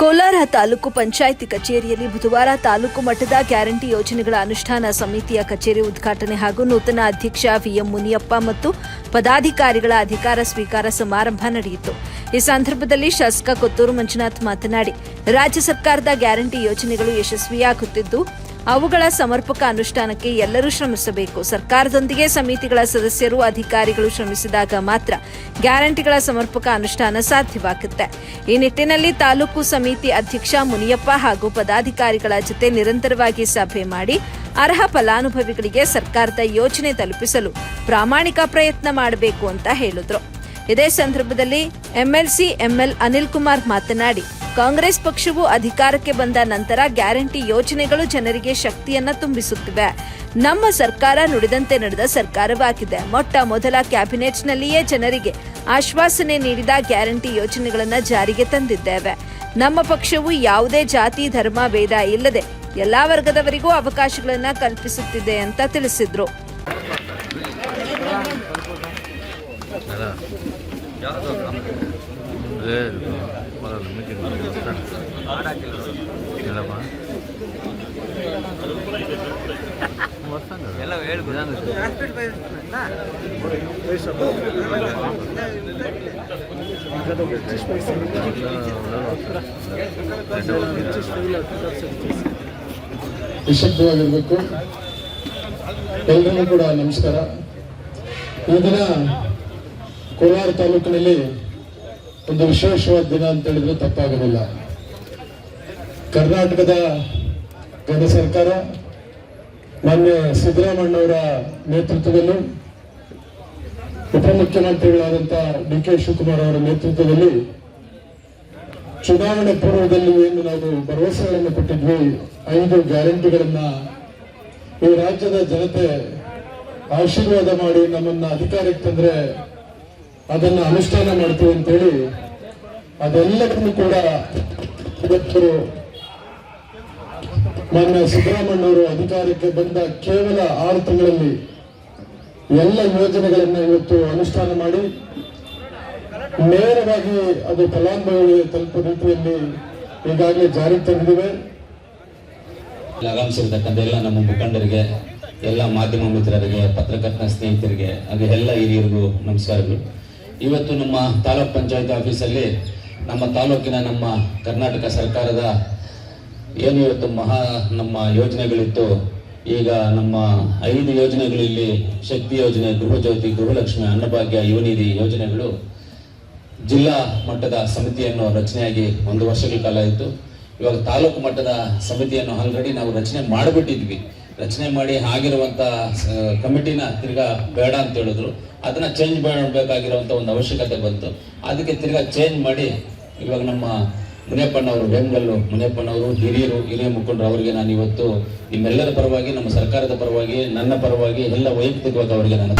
ಕೋಲಾರ ತಾಲೂಕು ಪಂಚಾಯಿತಿ ಕಚೇರಿಯಲ್ಲಿ ಬುಧವಾರ ತಾಲೂಕು ಮಟ್ಟದ ಗ್ಯಾರಂಟಿ ಯೋಜನೆಗಳ ಅನುಷ್ಠಾನ ಸಮಿತಿಯ ಕಚೇರಿ ಉದ್ಘಾಟನೆ ಹಾಗೂ ನೂತನ ಅಧ್ಯಕ್ಷ ವಿಎಂ ಮುನಿಯಪ್ಪ ಮತ್ತು ಪದಾಧಿಕಾರಿಗಳ ಅಧಿಕಾರ ಸ್ವೀಕಾರ ಸಮಾರಂಭ ನಡೆಯಿತು. ಈ ಸಂದರ್ಭದಲ್ಲಿ ಶಾಸಕ ಕೊತ್ತೂರು ಮಂಜುನಾಥ್ ಮಾತನಾಡಿ, ರಾಜ್ಯ ಸರ್ಕಾರದ ಗ್ಯಾರಂಟಿ ಯೋಜನೆಗಳು ಯಶಸ್ವಿಯಾಗುತ್ತಿದ್ದು ಅವುಗಳ ಸಮರ್ಪಕ ಅನುಷ್ಠಾನಕ್ಕೆ ಎಲ್ಲರೂ ಶ್ರಮಿಸಬೇಕು. ಸರ್ಕಾರದೊಂದಿಗೆ ಸಮಿತಿಗಳ ಸದಸ್ಯರು, ಅಧಿಕಾರಿಗಳು ಶ್ರಮಿಸಿದಾಗ ಮಾತ್ರ ಗ್ಯಾರಂಟಿಗಳ ಸಮರ್ಪಕ ಅನುಷ್ಠಾನ ಸಾಧ್ಯವಾಗುತ್ತೆ. ಈ ನಿಟ್ಟಿನಲ್ಲಿ ತಾಲೂಕು ಸಮಿತಿ ಅಧ್ಯಕ್ಷ ಮುನಿಯಪ್ಪ ಹಾಗೂ ಪದಾಧಿಕಾರಿಗಳ ಜೊತೆ ನಿರಂತರವಾಗಿ ಸಭೆ ಮಾಡಿ ಅರ್ಹ ಫಲಾನುಭವಿಗಳಿಗೆ ಸರ್ಕಾರದ ಯೋಜನೆ ತಲುಪಿಸಲು ಪ್ರಾಮಾಣಿಕ ಪ್ರಯತ್ನ ಮಾಡಬೇಕು ಅಂತ ಹೇಳಿದ್ರು. ಇದೇ ಸಂದರ್ಭದಲ್ಲಿ ಎಂಎಲ್ಸಿ, ಎಂಎಲ್ ಅನಿಲ್ ಕುಮಾರ್ ಮಾತನಾಡಿ ಕಾಂಗ್ರೆಸ್ ಪಕ್ಷವು ಅಧಿಕಾರಕ್ಕೆ ಬಂದ ನಂತರ ಗ್ಯಾರಂಟಿ ಯೋಜನೆಗಳು ಜನರಿಗೆ ಶಕ್ತಿಯನ್ನ ತುಂಬಿಸುತ್ತಿವೆ. ನಮ್ಮ ಸರ್ಕಾರ ನುಡಿದಂತೆ ನಡೆದ ಸರ್ಕಾರವಾಗಿದೆ. ಮೊಟ್ಟ ಮೊದಲ ಕ್ಯಾಬಿನೆಟ್ನಲ್ಲಿಯೇ ಜನರಿಗೆ ಆಶ್ವಾಸನೆ ನೀಡಿದ ಗ್ಯಾರಂಟಿ ಯೋಜನೆಗಳನ್ನು ಜಾರಿಗೆ ತಂದಿದ್ದೇವೆ. ನಮ್ಮ ಪಕ್ಷವು ಯಾವುದೇ ಜಾತಿ, ಧರ್ಮ, ಭೇದ ಇಲ್ಲದೆ ಎಲ್ಲಾ ವರ್ಗದವರಿಗೂ ಅವಕಾಶಗಳನ್ನು ಕಲ್ಪಿಸುತ್ತಿದೆ ಅಂತ ತಿಳಿಸಿದ್ರು. ಎಲ್ಲ ನಿಶಬ್ದವಾಗಿರ್ಬೇಕು ಎಲ್ರಿಗೂ ಕೂಡ ನಮಸ್ಕಾರ. ಈ ದಿನ ಕೋಲಾರ ತಾಲೂಕಿನಲ್ಲಿ ಒಂದು ವಿಶೇಷವಾದ ದಿನ ಅಂತ ಹೇಳಿದ್ರೆ ತಪ್ಪಾಗಲಿಲ್ಲ ಕರ್ನಾಟಕದ ಕೇಂದ್ರ ಸರ್ಕಾರ, ಮಾನ್ಯ ಸಿದ್ದರಾಮಣ್ಣವರ ನೇತೃತ್ವದಲ್ಲಿ ಉಪಮುಖ್ಯಮಂತ್ರಿಗಳಾದಂಥ ಡಿ ಕೆ ಶಿವಕುಮಾರ್ ಅವರ ನೇತೃತ್ವದಲ್ಲಿ ಚುನಾವಣೆ ಪೂರ್ವದಲ್ಲಿ ಏನು ನಾವು ಭರವಸೆಗಳನ್ನು ಕೊಟ್ಟಿದ್ವಿ, ಐದು ಗ್ಯಾರಂಟಿಗಳನ್ನ ಈ ರಾಜ್ಯದ ಜನತೆ ಆಶೀರ್ವಾದ ಮಾಡಿ ನಮ್ಮನ್ನ ಅಧಿಕಾರಕ್ಕೆ ತಂದ್ರೆ ಅದನ್ನ ಅನುಷ್ಠಾನ ಮಾಡ್ತೀವಿ ಅಂತೇಳಿ ಅದೆಲ್ಲದನ್ನು ಕೂಡ ಇವತ್ತು ಮಾನ್ಯ ಸಿದ್ದರಾಮಣ್ಣವರು ಅಧಿಕಾರಕ್ಕೆ ಬಂದ ಕೇವಲ ಆರು ತಿಂಗಳಲ್ಲಿ ಎಲ್ಲ ಯೋಜನೆಗಳನ್ನು ಇವತ್ತು ಅನುಷ್ಠಾನ ಮಾಡಿ ನೇರವಾಗಿ ಅದು ಫಲಾನುಭವಿಗಳಿಗೆ ತಲುಪುವ ರೀತಿಯಲ್ಲಿ ಈಗಾಗಲೇ ಜಾರಿಗೆ ತಂದಿವೆ. ಆಗಮಿಸಿರ್ತಕ್ಕಂಥ ಎಲ್ಲ ನಮ್ಮ ಮುಖಂಡರಿಗೆ, ಎಲ್ಲ ಮಾಧ್ಯಮ ಮಿತ್ರರಿಗೆ, ಪತ್ರಕರ್ತ ಸ್ನೇಹಿತರಿಗೆ, ಹಾಗೆ ಎಲ್ಲ ಹಿರಿಯರಿಗೂ ನಮಸ್ಕಾರಗಳು. ಇವತ್ತು ನಮ್ಮ ತಾಲೂಕ್ ಪಂಚಾಯತ್ ಆಫೀಸಲ್ಲಿ ನಮ್ಮ ತಾಲೂಕಿನ ನಮ್ಮ ಕರ್ನಾಟಕ ಸರ್ಕಾರದ ಏನು ಇವತ್ತು ಮಹಾ ನಮ್ಮ ಯೋಜನೆಗಳಿತ್ತು, ಈಗ ನಮ್ಮ ಐದು ಯೋಜನೆಗಳಲ್ಲಿ ಶಕ್ತಿ ಯೋಜನೆ ಗೃಹಜ್ಯೋತಿ ಗೃಹಲಕ್ಷ್ಮಿ, ಅನ್ನಭಾಗ್ಯ, ಯುವನಿಧಿ ಯೋಜನೆಗಳು ಜಿಲ್ಲಾ ಮಟ್ಟದ ಸಮಿತಿಯನ್ನು ರಚನೆಯಾಗಿ ಒಂದು ವರ್ಷಗಳ ಕಾಲ ಇತ್ತು. ಇವಾಗ ತಾಲೂಕು ಮಟ್ಟದ ಸಮಿತಿಯನ್ನು ಆಲ್ರೆಡಿ ನಾವು ರಚನೆ ಮಾಡಿಬಿಟ್ಟಿದ್ವಿ. ರಚನೆ ಮಾಡಿ ಆಗಿರುವಂತ ಸ- ಕಮಿಟಿನ ತಿರ್ಗಾ ಬೇಡ ಅಂತ ಹೇಳಿದ್ರು. ಅದನ್ನ ಚೇಂಜ್ ಮಾಡಬೇಕಾಗಿರುವಂಥ ಒಂದು ಅವಶ್ಯಕತೆ ಬಂತು. ಅದಕ್ಕೆ ತಿರ್ಗಾ ಚೇಂಜ್ ಮಾಡಿ ಇವಾಗ ನಮ್ಮ ಮುನಿಯಪ್ಪನವರು ಬೆಂಗಲ್ಲು ಮುನಿಯಪ್ಪನವರು, ಹಿರಿಯರು, ಹಿರಿಯ ಮುಖಂಡರು ಅವರಿಗೆ ನಾನು ಇವತ್ತು ನಿಮ್ಮೆಲ್ಲರ ಪರವಾಗಿ, ನಮ್ಮ ಸರ್ಕಾರದ ಪರವಾಗಿ, ನನ್ನ ಪರವಾಗಿ ಎಲ್ಲ ವೈಯಕ್ತಿಕವಾಗಿ ಅವರಿಗೆ ನಾನು